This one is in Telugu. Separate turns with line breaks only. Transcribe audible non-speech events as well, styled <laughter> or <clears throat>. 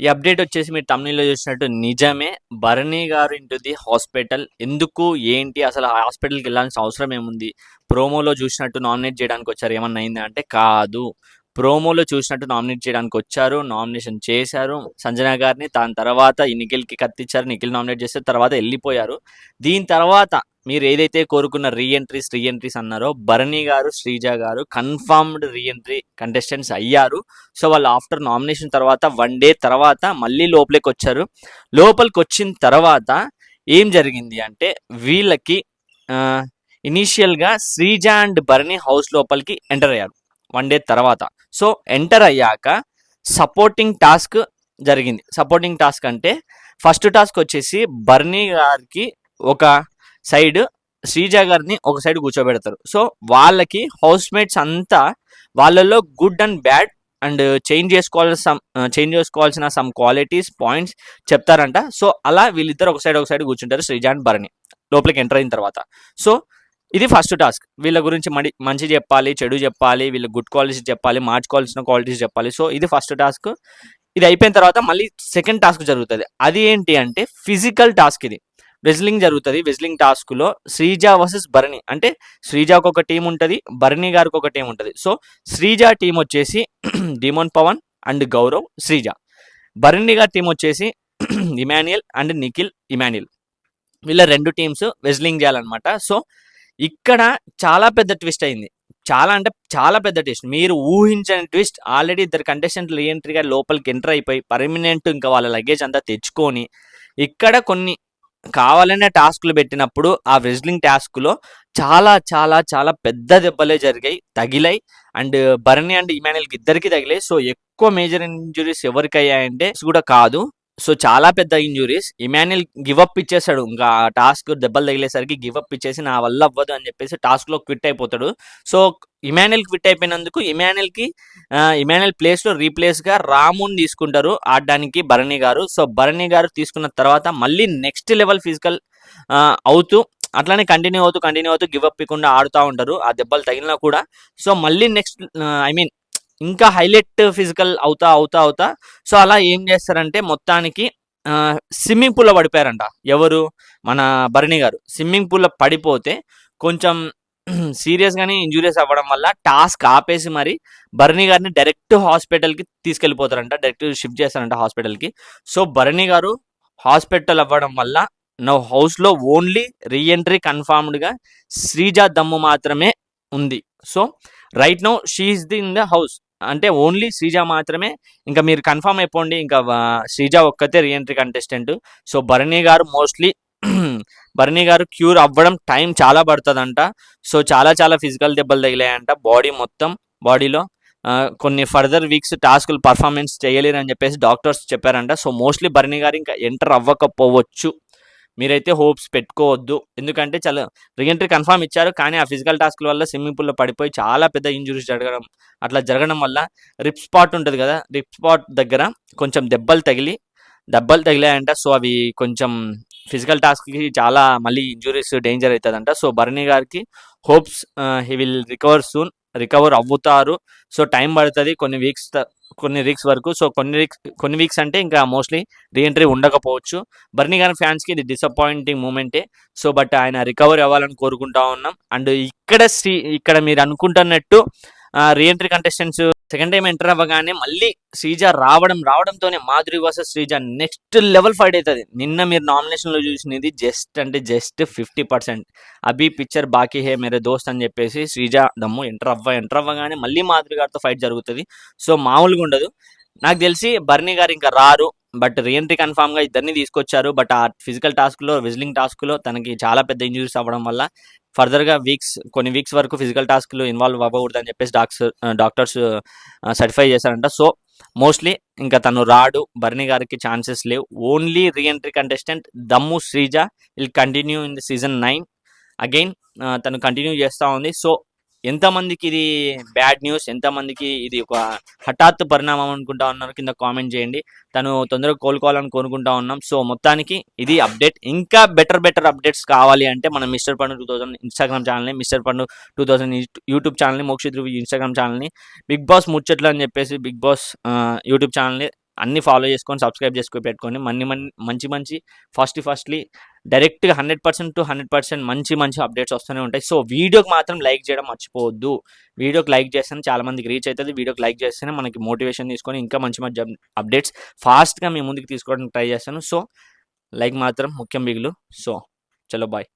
ఈ అప్డేట్ వచ్చేసి మీరు తమిళలో చూసినట్టు నిజమే. Bharani garu into the hospital. ఎందుకు? ఏంటి? అసలు ఆ హాస్పిటల్కి వెళ్ళాల్సిన అవసరం ఏముంది? ప్రోమోలో చూసినట్టు నామినేట్ చేయడానికి వచ్చారు. ఏమన్నా అయిందా అంటే కాదు. ప్రోమోలో చూసినట్టు నామినేట్ చేయడానికి వచ్చారు. నామినేషన్ చేశారు. సంజన గారిని. దాని తర్వాత ఈ నిఖిల్కి కత్తిచ్చారు. నిఖిల్ నామినేట్ చేస్తే తర్వాత వెళ్ళిపోయారు. దీని తర్వాత మీరు ఏదైతే కోరుకున్న రీఎంట్రీస్ రీఎంట్రీస్ అన్నారో భరణి గారు శ్రీజ గారు కన్ఫర్మ్డ్ రీఎంట్రీ కంటెస్టెంట్స్ అయ్యారు. సో వాళ్ళు ఆఫ్టర్ నామినేషన్ తర్వాత వన్ డే తర్వాత మళ్ళీ లోపలికి వచ్చారు లోపలికి వచ్చిన తర్వాత ఏం జరిగింది అంటే వీళ్ళకి ఇనీషియల్గా శ్రీజ అండ్ భరణి హౌస్ లోపలికి ఎంటర్ అయ్యారు. వన్ డే తర్వాత. సో ఎంటర్ అయ్యాక సపోర్టింగ్ టాస్క్ జరిగింది. సపోర్టింగ్ టాస్క్ అంటే ఫస్ట్ టాస్క్ వచ్చేసి బర్నీ గారికి ఒక సైడ్ శ్రీజ గారిని ఒక సైడ్ కూర్చోబెడతారు. సో వాళ్ళకి హౌస్ మేట్స్ అంతా వాళ్ళలో good and bad and change చేసుకోవాల్సిన సమ్ చేంజ్ చేసుకోవాల్సిన సమ్ క్వాలిటీస్ పాయింట్స్ చెప్తారంట. సో అలా వీళ్ళిద్దరు ఒక సైడ్ ఒక సైడ్ కూర్చుంటారు శ్రీజ అండ్ భరణి లోపలికి ఎంటర్ అయిన తర్వాత. సో ఇది ఫస్ట్ టాస్క్. వీళ్ళ గురించి మడి మంచి చెప్పాలి చెడు చెప్పాలి వీళ్ళ గుడ్ క్వాలిటీస్ చెప్పాలి మార్చుకోవాల్సిన క్వాలిటీస్ చెప్పాలి. సో ఇది ఫస్ట్ టాస్క్. ఇది అయిపోయిన తర్వాత మళ్ళీ సెకండ్ టాస్క్ జరుగుతుంది. అది ఏంటి అంటే ఫిజికల్ టాస్క్ ఇది. వెజ్లింగ్ జరుగుతుంది. వెజ్లింగ్ టాస్క్లో శ్రీజ వర్సెస్ భరణి. అంటే శ్రీజాకు ఒక టీం ఉంటుంది భరణి గారికి ఒక టీం ఉంటుంది. సో శ్రీజ టీం వచ్చేసి డిమోన్ పవన్ అండ్ గౌరవ్ శ్రీజ. భరణి గారి టీం వచ్చేసి ఇమాన్యుయల్ అండ్ నిఖిల్ ఇమాన్యుయల్ వీళ్ళ రెండు టీమ్స్ వెజ్లింగ్ చేయాలన్నమాట. సో ఇక్కడ చాలా పెద్ద ట్విస్ట్ అయింది. చాలా అంటే చాలా పెద్ద ట్విస్ట్ మీరు ఊహించని ట్విస్ట్ ఆల్రెడీ ఇద్దరు కంటెస్టెంట్లు రీఎంట్రీగా లోపలికి ఎంటర్ అయిపోయి పర్మనెంట్ ఇంకా వాళ్ళ లగేజ్ అంతా తెచ్చుకొని ఇక్కడ కొన్ని కావాలనే టాస్క్లు పెట్టినప్పుడు ఆ రెజ్లింగ్ టాస్క్లో చాలా చాలా చాలా పెద్ద దెబ్బలే జరిగాయి తగిలాయి. అండ్ భరణి అండ్ ఇమానుయల్కి ఇద్దరికి తగిలాయి. సో ఎక్కువ మేజర్ ఇంజురీస్ ఎవరికి అయ్యాయంటే కూడా కాదు. సో చాలా పెద్ద ఇంజురీస్ ఇమాన్యుల్ గివప్ ఇచ్చేసాడు. ఇంకా ఆ టాస్క్ దెబ్బలు తగిలేసరికి గివప్ ఇచ్చేసి నా వల్ల అవ్వదు అని చెప్పేసి టాస్క్లో క్విట్ అయిపోతాడు. సో ఇమాన్యుల్ క్విట్ అయిపోయినందుకు ఇమాన్యుల్కి ఇమాన్యుల్ ప్లేస్లో రీప్లేస్గా రాముని తీసుకుంటారు ఆడడానికి భరణి గారు. సో భరణి గారు తీసుకున్న తర్వాత మళ్ళీ నెక్స్ట్ లెవెల్ ఫిజికల్ అవుతూ అట్లానే కంటిన్యూ అవుతూ కంటిన్యూ అవుతూ గివప్ ఇవ్వకుండా ఆడుతూ ఉంటారు. ఆ దెబ్బలు తగిలినా కూడా. సో మళ్ళీ నెక్స్ట్ ఐ మీన్ ఇంకా హైలైట్ ఫిజికల్ అవుతా అవుతా అవుతా. సో అలా ఏం చేస్తారంటే మొత్తానికి స్విమ్మింగ్ పూల్లో పడిపోయారంట. ఎవరు? మన భరణి గారు. స్విమ్మింగ్ పూల్లో పడిపోతే కొంచెం సీరియస్గానే ఇంజూరియస్ అవ్వడం వల్ల టాస్క్ ఆపేసి మరి భరణి గారిని డైరెక్ట్ హాస్పిటల్కి తీసుకెళ్ళిపోతారంట. డైరెక్ట్ షిఫ్ట్ చేస్తారంట హాస్పిటల్కి. సో భరణి గారు హాస్పిటల్ అవ్వడం వల్ల నా హౌస్లో ఓన్లీ రీఎంట్రీ కన్ఫర్మ్డ్గా శ్రీజ దమ్ము మాత్రమే ఉంది. So right no she's the in the house. అంటే ఓన్లీ శ్రీజ మాత్రమే. ఇంకా మీరు కన్ఫర్మ్ అయిపోండి. ఇంకా శ్రీజ ఒక్కతే reentry contestant so Bharani garu mostly <clears throat> Bharani garu cure అవ్వడం టైం చాలా పడుతుందంట. సో చాలా చాలా ఫిజికల్ దెబ్బలు తగిలాయంట బాడీ మొత్తం బాడీలో కొన్ని ఫర్దర్ వీక్స్ టాస్కులు పర్ఫార్మెన్స్ చేయలేరు అని చెప్పేసి డాక్టర్స్ చెప్పారంట. సో మోస్ట్లీ భరణి గారు ఇంకా ఎంటర్ అవ్వకపోవచ్చు. మీరైతే హోప్స్ పెట్టుకోవద్దు. ఎందుకంటే చాలా రీఎంట్రీ కన్ఫర్మ్ ఇచ్చారు. కానీ ఆ ఫిజికల్ టాస్క్ల వల్ల స్విమ్మింగ్ పూల్లో పడిపోయి చాలా పెద్ద ఇంజురీస్ జరగడం అట్లా జరగడం వల్ల రిప్ స్పాట్ ఉంటుంది కదా రిప్ స్పాట్ దగ్గర కొంచెం దెబ్బలు తగిలి దెబ్బలు తగిలాయంట. సో అవి కొంచెం ఫిజికల్ టాస్క్కి చాలా మళ్ళీ ఇంజురీస్ డేంజర్ అవుతుందంట. సో భరణి గారికి hopes he will recover soon recover అవ్వుతారు so time పడుతుంది కొన్ని వీక్స్ కొన్ని వీక్స్ వరకు. సో కొన్ని వీక్స్ కొన్ని వీక్స్ అంటే ఇంకా మోస్ట్లీ రీఎంట్రీ ఉండకపోవచ్చు. బర్నీ గారి ఫ్యాన్స్కి ఇది డిసప్పాయింటింగ్ మూమెంటే. సో బట్ ఆయన రికవర్ అవ్వాలని కోరుకుంటా ఉన్నాం. అండ్ ఇక్కడ ఇక్కడ మీరు అనుకుంటున్నట్టు reentry contestants second time enter అవ్వగానే మళ్ళీ శ్రీజ రావడం రావడంతోనే Madhuri versus Sreeja next level fight అవుతుంది నిన్న మీరు నామినేషన్లో చూసినది జస్ట్ అంటే జస్ట్ ఫిఫ్టీ పర్సెంట్. అభి పిక్చర్ బాకీ హే మేరే దోస్త్ అని చెప్పేసి శ్రీజ దమ్ము ఎంటర్ అవ్వ ఎంటర్ అవ్వగానే మళ్ళీ మాధురి గారితో ఫైట్ జరుగుతుంది. సో మామూలుగా ఉండదు. నాకు తెలిసి బర్నీ గారు ఇంకా రారు. బట్ రీఎంట్రీ కన్ఫామ్గా ఇద్దరిని తీసుకొచ్చారు. బట్ ఆ ఫిజికల్ టాస్క్లో విజిలింగ్ టాస్క్లో తనకి చాలా పెద్ద ఇంజురీస్ అవ్వడం వల్ల ఫర్దర్గా వీక్స్ కొన్ని వీక్స్ వరకు ఫిజికల్ టాస్క్లు ఇన్వాల్వ్ అవ్వకూడదు అని చెప్పేసి డాక్టర్స్ డాక్టర్స్ సర్టిఫై చేశారంట. సో మోస్ట్లీ ఇంకా తను రాడు. బర్నీ గారికి ఛాన్సెస్ లేవు. ఓన్లీ రీఎంట్రీ కంటెస్టెంట్ దమ్ము Sreeja will continue in the season nine. Again తను కంటిన్యూ చేస్తూ ఉంది. సో ఎంతమందికి ఇది బ్యాడ్ న్యూస్ ఎంతమందికి ఇది ఒక హఠాత్ పరిణామం అనుకుంటా ఉన్నారు కింద కామెంట్ చేయండి. తను తొందరగా కోలుకోవాలని కోరుకుంటా ఉన్నాం. సో మొత్తానికి ఇది అప్డేట్. ఇంకా బెటర్ బెటర్ అప్డేట్స్ కావాలి అంటే మనం mister Pandu two thousand Instagram ఛానల్ని mister Pandu two thousand YouTube ఛానల్ని మోక్షిత్ ఇన్స్టాగ్రామ్ ఛానల్ని బిగ్ బాస్ ముచ్చట్లు అని చెప్పేసి బిగ్ బాస్ యూట్యూబ్ ఛానల్ని అన్ని ఫాలో చేసుకొని సబ్స్క్రైబ్ చేసుకొని పెట్టుకొని మన్ని మంచి మంచి ఫస్ట్ ఫస్ట్లీ డైరెక్ట్గా hundred percent to hundred percent మంచి మంచి అప్డేట్స్ వస్తూనే ఉంటాయి. సో వీడియోకి మాత్రం లైక్ చేయడం మర్చిపోవద్దు. వీడియోకి లైక్ చేస్తేనే చాలా మందికి రీచ్ అవుతుంది. వీడియోకి లైక్ చేస్తేనే మనకి మోటివేషన్ తీసుకొని ఇంకా మంచి మంచి అప్డేట్స్ ఫాస్ట్గా మీ ముందుకు తీసుకోవడానికి ట్రై చేస్తాను. సో లైక్ మాత్రం ముఖ్యం మిగులు. సో చలో బాయ్